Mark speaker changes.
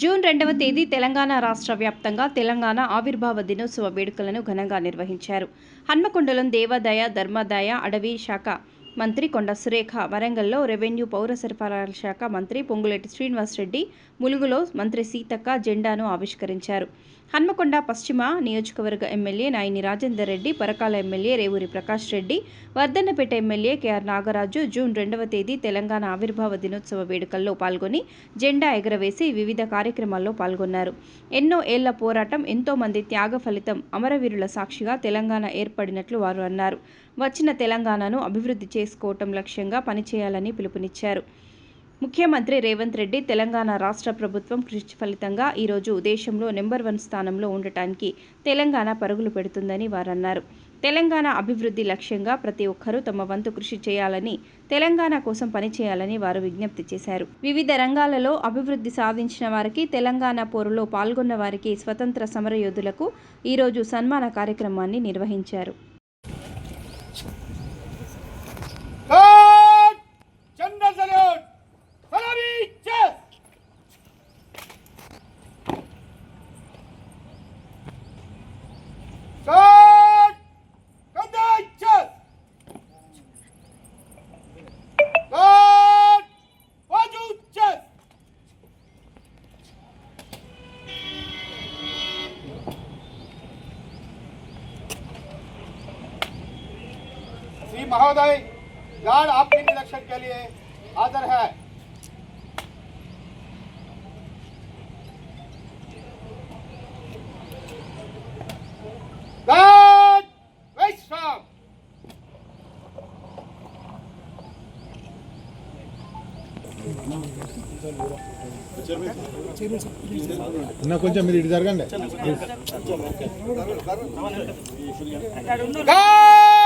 Speaker 1: June రెండవ తేదీ తెలంగాణ రాష్ట్ర వ్యాప్తంగా తెలంగాణ ఆవిర్భావ దినోత్సవ వేడుకలను ఘనంగా నిర్వహించారు. హన్మకొండలం దేవాదాయ ధర్మాదాయ అడవి శాఖ మంత్రి కొండ సురేఖ వరంగల్లో రెవెన్యూ పౌర సరఫరాల శాఖ మంత్రి పొంగులేటి శ్రీనివాసరెడ్డి ములుగులో మంత్రి సీతక్క జెండాను ఆవిష్కరించారు. హన్మకొండ పశ్చిమ నియోజకవర్గ MLA Naini Rajender Reddy Parakala MLA Revuri Prakash Reddy Wardhannapet MLA K R Nagaraju June రెండవ తేదీ తెలంగాణ ఆవిర్భావ దినోత్సవ వేడుకల్లో పాల్గొని జెండా ఎగరవేసి వివిధ కార్యక్రమాల్లో పాల్గొన్నారు. ఎన్నో ఏళ్ళ పోరాటం ఎంతో మంది త్యాగ ఫలితం అమరవీరుల సాక్షిగా తెలంగాణ ఏర్పడినట్లు వారు అన్నారు. వచ్చిన తెలంగాణను అభివృద్ధి చేసుకోవటం లక్ష్యంగా పనిచేయాలని పిలుపునిచ్చారు. ముఖ్యమంత్రి రేవంత్ రెడ్డి తెలంగాణ రాష్ట్ర ప్రభుత్వం కృషి ఫలితంగా ఈరోజు దేశంలో నెంబర్ వన్ స్థానంలో ఉండటానికి తెలంగాణ పరుగులు పెడుతుందని వారన్నారు. తెలంగాణ అభివృద్ధి లక్ష్యంగా ప్రతి ఒక్కరూ తమ వంతు కృషి చేయాలని తెలంగాణ కోసం పనిచేయాలని వారు విజ్ఞప్తి చేశారు. వివిధ రంగాలలో అభివృద్ధి సాధించిన వారికి తెలంగాణ పోరులో పాల్గొన్న వారికి స్వతంత్ర సమరయోధులకు ఈరోజు సన్మాన కార్యక్రమాన్ని నిర్వహించారు.
Speaker 2: महोदय गार्ड आपके निरीक्षण के लिए हाजिर है गार्ड वैश्राम
Speaker 3: అన్న కొంచెం మీరు ఇటు జరగండి
Speaker 2: गार्ड